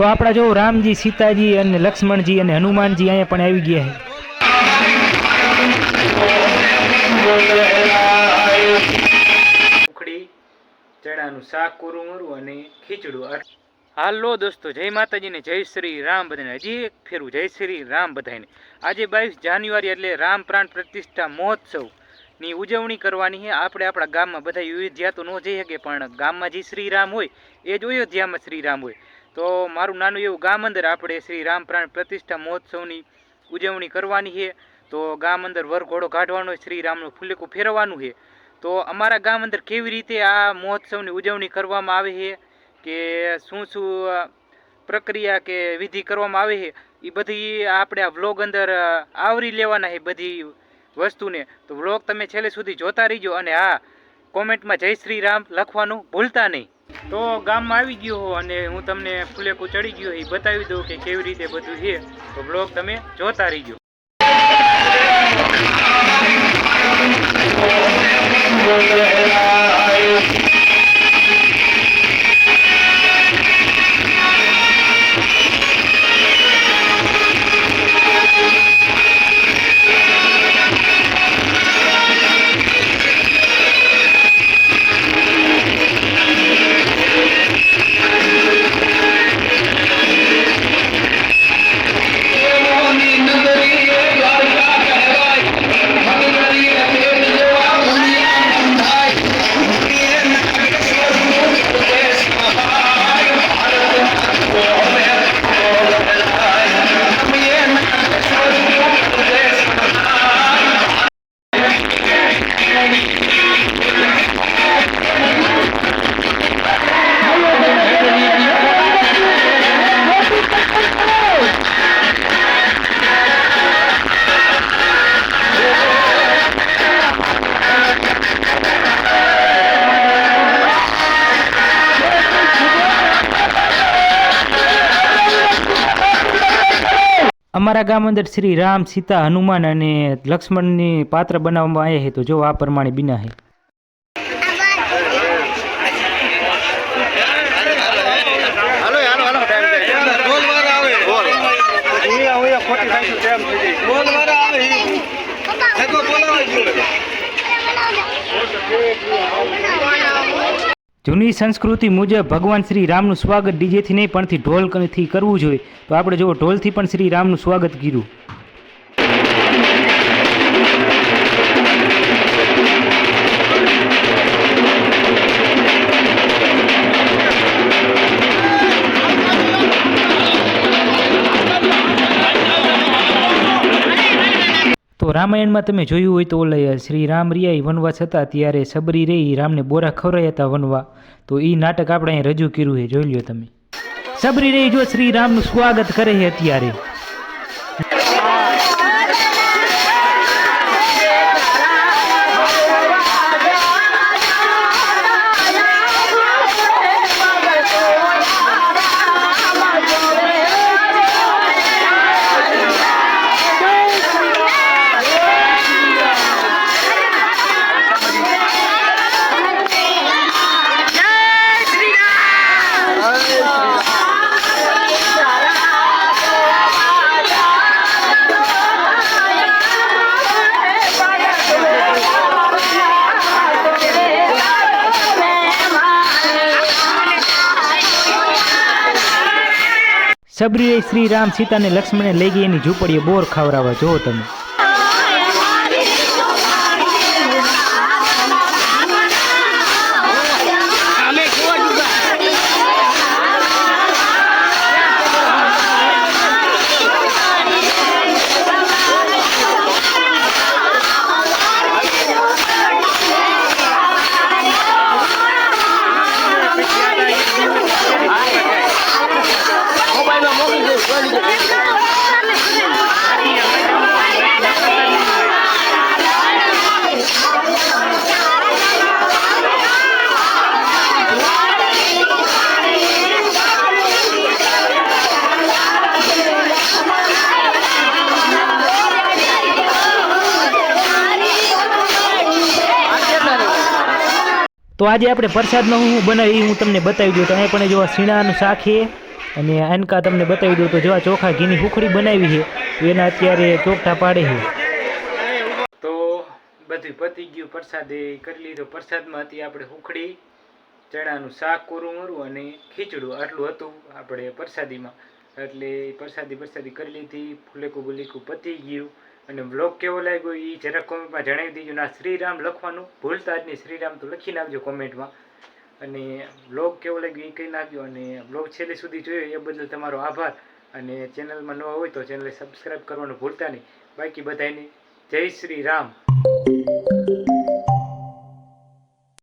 તો આપણા જો રામજી, સીતાજી અને લક્ષ્મણજી અને હનુમાનજી અહીંયા પણ આવી ગયા છે. ચણાનું શાક કોરું અને ખીચડું. હાલો દોસ્તો, જય માતાજીને જય શ્રી રામ બધાને. હજી એક ફેરું, જય શ્રી રામ બધાને. આજે બાવીસ જાન્યુઆરી એટલે રામ પ્રાણ પ્રતિષ્ઠા મહોત્સવની ઉજવણી કરવાની છે. આપણે આપણા ગામમાં બધા અયોધ્યા તો ન જઈ શકીએ, પણ ગામમાં જે શ્રીરામ હોય, એ જ અયોધ્યામાં શ્રીરામ હોય. તો મારું નાનું એવું ગામ અંદર આપણે શ્રી રામપ્રાણ પ્રતિષ્ઠા મહોત્સવની ઉજવણી કરવાની છે. તો ગામ અંદર વરઘોડો કાઢવાનો, શ્રી રામનું ફુલેકું ફેરવવાનું છે. તો અમારા ગામ અંદર કેવી રીતે આ મહોત્સવની ઉજવણી કરવામાં આવે છે કે શું શું પ્રક્રિયા કે વિધિ કરવામાં આવે છે એ બધી આપણે આ વ્લોગ અંદર આવરી લેવાના છે બધી વસ્તુને. તો વ્લોગ તમે છેલ્લે સુધી જોતા રહીજો અને હા કોમેન્ટમાં જય શ્રી રામ લખવાનું ભૂલતા નહીં. તો ગામમાં આવી ગયો હો અને હું તમને ફુલેકું ચડી ગયો એ બતાવી દઉં કે કેવી રીતે બધું છે. તો બ્લોગ તમે જોતા રહીજો. અમારા ગામ અંદર શ્રી રામ સીતા હનુમાન અને લક્ષ્મણની પાત્ર બનાવવામાં આવ્યા છે તો જો આ પ્રમાણે બિના છે બોલાવે જૂની સંસ્કૃતિ મુજબ ભગવાન શ્રી રામનું સ્વાગત ડીજેથી નહીં, પણથી ઢોલથી કરવું જોઈએ. તો આપણે જો ઢોલથી પણ શ્રી રામનું સ્વાગત કર્યું. રામાયણમાં તમે જોયું હોય તો ઓલા શ્રી રામ રિયા વનવાસ હતા ત્યારે સબરી રે રામને બોરા ખવરાયા હતા વનવા. તો એ નાટક આપણે અહીં રજૂ કર્યું છે, જોઈ લ્યો તમે. સબરી રે જો શ્રી રામનું સ્વાગત કરે છે અત્યારે. સબરી રે શ્રી રામ સીતાને લક્ષ્મણે લઈ ગઈ એની ઝૂંપડીએ બોર ખાવરાવા જોવો તમે. તો આજે આપણે પ્રસાદનો હું બનાવી હું તમને બતાવી દઉં. તો અહીંયા પણ જોવા સીણાનું શાક છે, અને આનકા તમને બતાવી દઉં. તો જોવા ચોખા ઘીની હુખડી બનાવી છે એના અત્યારે ચોખા પાડે છે. તો બધું પતી ગયું, પ્રસાદે કરી લીધો. પ્રસાદમાં હતી આપણે હુખડી, ચણાનું શાક, કોરું મરું અને ખીચડું. આટલું હતું આપણે પ્રસાદીમાં. એટલે પ્રસાદી પ્રસાદી કરી લીધી. ફૂલેકું બુલેકું પતી ગયું. અને બ્લોગ કેવો લાગ્યો એ જરાક કોમેન્ટમાં જણાવી દીજો. ના શ્રીરામ લખવાનું ભૂલતા જ નહીં. શ્રીરામ તો લખી નાખજો કોમેન્ટમાં અને બ્લોગ કેવો લાગ્યો એ કહી નાખજો. અને બ્લોગ છેલ્લે સુધી જોયો એ બદલ તમારો આભાર. અને ચેનલમાં નવા હોય તો ચેનલને સબસ્ક્રાઈબ કરવાનું ભૂલતા નહીં. બાકી બધાને જય શ્રી રામ